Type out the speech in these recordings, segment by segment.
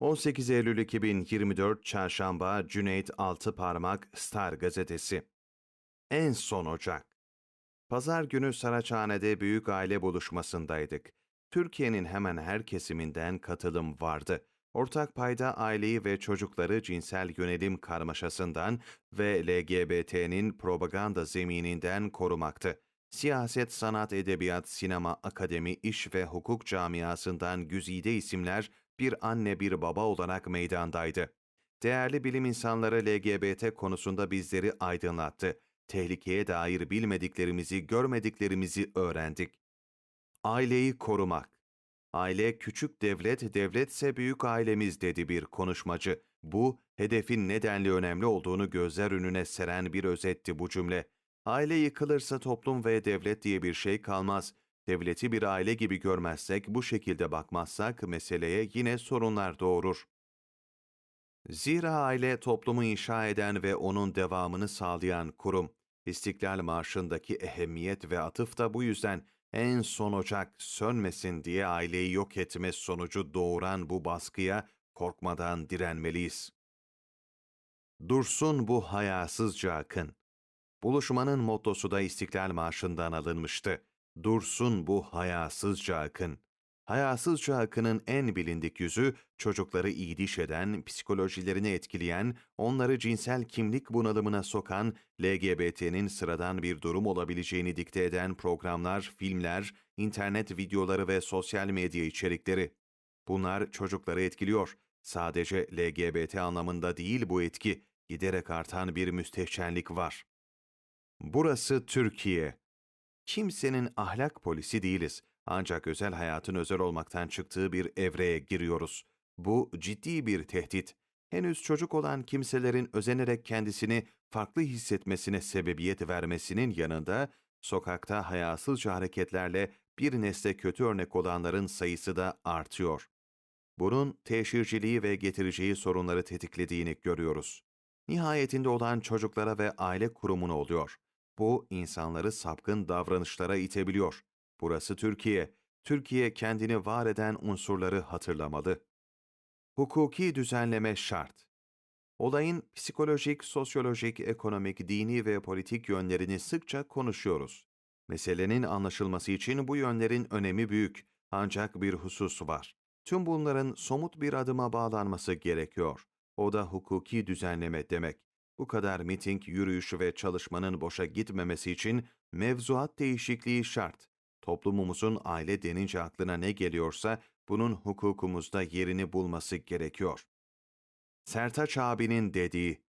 18 Eylül 2024 Çarşamba Cüneyt Altıparmak Star Gazetesi En son Ocak Pazar günü Saraçhane'de büyük aile buluşmasındaydık. Türkiye'nin hemen her kesiminden katılım vardı. Ortak payda aileyi ve çocukları cinsel yönelim karmaşasından ve LGBT'nin propaganda zemininden korumaktı. Siyaset, sanat, edebiyat, sinema, akademi, iş ve hukuk camiasından güzide isimler bir anne bir baba olarak meydandaydı. Değerli bilim insanları LGBT konusunda bizleri aydınlattı. Tehlikeye dair bilmediklerimizi, görmediklerimizi öğrendik. Aileyi korumak. Aile küçük devlet, devletse büyük ailemiz dedi bir konuşmacı. Bu, hedefin nedenli önemli olduğunu gözler önüne seren bir özetti bu cümle. Aile yıkılırsa toplum ve devlet diye bir şey kalmaz. Devleti bir aile gibi görmezsek, bu şekilde bakmazsak meseleye yine sorunlar doğurur. Zira aile toplumu inşa eden ve onun devamını sağlayan kurum. İstiklal Marşı'ndaki ehemmiyet ve atıf da bu yüzden en son ocak sönmesin diye aileyi yok etme sonucu doğuran bu baskıya korkmadan direnmeliyiz. Dursun bu hayasızca akın. Buluşmanın mottosu da İstiklal Marşı'ndan alınmıştı. Dursun bu hayasızca akın. Hayasızca akının en bilindik yüzü, çocukları iyiliş eden, psikolojilerini etkileyen, onları cinsel kimlik bunalımına sokan, LGBT'nin sıradan bir durum olabileceğini dikte eden programlar, filmler, internet videoları ve sosyal medya içerikleri. Bunlar çocukları etkiliyor. Sadece LGBT anlamında değil bu etki, giderek artan bir müstehcenlik var. Burası Türkiye. Kimsenin ahlak polisi değiliz. Ancak özel hayatın özel olmaktan çıktığı bir evreye giriyoruz. Bu ciddi bir tehdit. Henüz çocuk olan kimselerin özenerek kendisini farklı hissetmesine sebebiyet vermesinin yanında, sokakta hayasızca hareketlerle bir nesle kötü örnek olanların sayısı da artıyor. Bunun teşhirciliği ve getireceği sorunları tetiklediğini görüyoruz. Nihayetinde olan çocuklara ve aile kurumuna oluyor. Bu insanları sapkın davranışlara itebiliyor. Burası Türkiye. Türkiye kendini var eden unsurları hatırlamalı. Hukuki düzenleme şart. Olayın psikolojik, sosyolojik, ekonomik, dini ve politik yönlerini sıkça konuşuyoruz. Meselenin anlaşılması için bu yönlerin önemi büyük. Ancak bir husus var. Tüm bunların somut bir adıma bağlanması gerekiyor. O da hukuki düzenleme demek. Bu kadar miting, yürüyüş ve çalışmanın boşa gitmemesi için mevzuat değişikliği şart. Toplumumuzun aile denince aklına ne geliyorsa bunun hukukumuzda yerini bulması gerekiyor. Sertaç abinin dediği,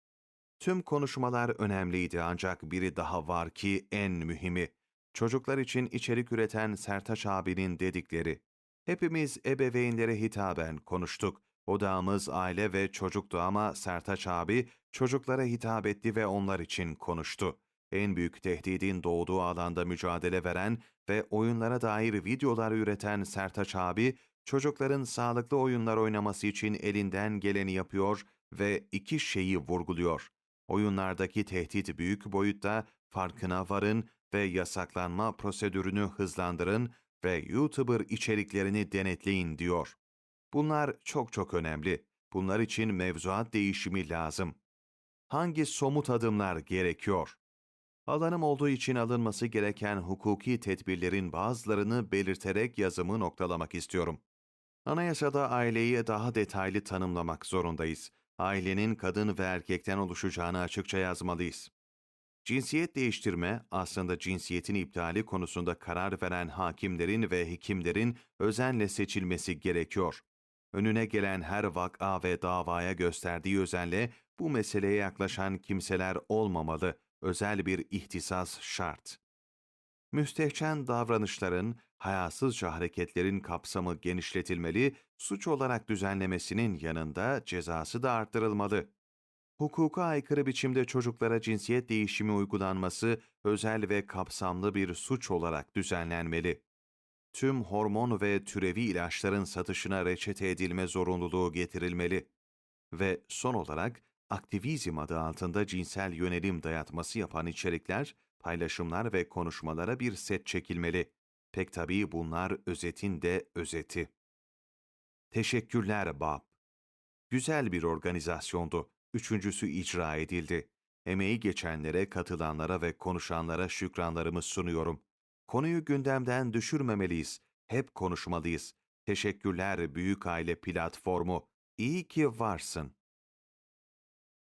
tüm konuşmalar önemliydi ancak biri daha var ki en mühimi. Çocuklar için içerik üreten Sertaç abinin dedikleri. Hepimiz ebeveynlere hitaben konuştuk. Odağımız aile ve çocuktu ama Sertaç abi çocuklara hitap etti ve onlar için konuştu. En büyük tehdidin doğduğu alanda mücadele veren ve oyunlara dair videolar üreten Sertaç abi, çocukların sağlıklı oyunlar oynaması için elinden geleni yapıyor ve iki şeyi vurguluyor. Oyunlardaki tehdit büyük boyutta, farkına varın ve yasaklanma prosedürünü hızlandırın ve YouTuber içeriklerini denetleyin diyor. Bunlar çok çok önemli. Bunlar için mevzuat değişimi lazım. Hangi somut adımlar gerekiyor? Alanım olduğu için alınması gereken hukuki tedbirlerin bazılarını belirterek yazımı noktalamak istiyorum. Anayasada aileyi daha detaylı tanımlamak zorundayız. Ailenin kadın ve erkekten oluşacağını açıkça yazmalıyız. Cinsiyet değiştirme aslında cinsiyetin iptali konusunda karar veren hakimlerin ve hekimlerin özenle seçilmesi gerekiyor. Önüne gelen her vaka ve davaya gösterdiği özenle bu meseleye yaklaşan kimseler olmamalı özel bir ihtisas şart. Müstehcen davranışların, hayasızca hareketlerin kapsamı genişletilmeli, suç olarak düzenlemesinin yanında cezası da arttırılmalı. Hukuka aykırı biçimde çocuklara cinsiyet değişimi uygulanması özel ve kapsamlı bir suç olarak düzenlenmeli. Tüm hormon ve türevi ilaçların satışına reçete edilme zorunluluğu getirilmeli. Ve son olarak aktivizm adı altında cinsel yönelim dayatması yapan içerikler, paylaşımlar ve konuşmalara bir set çekilmeli. Pek tabii bunlar özetin de özeti. Teşekkürler Bab. Güzel bir organizasyondu. Üçüncüsü icra edildi. Emeği geçenlere, katılanlara ve konuşanlara şükranlarımı sunuyorum. Konuyu gündemden düşürmemeliyiz. Hep konuşmalıyız. Teşekkürler Büyük Aile Platformu. İyi ki varsın.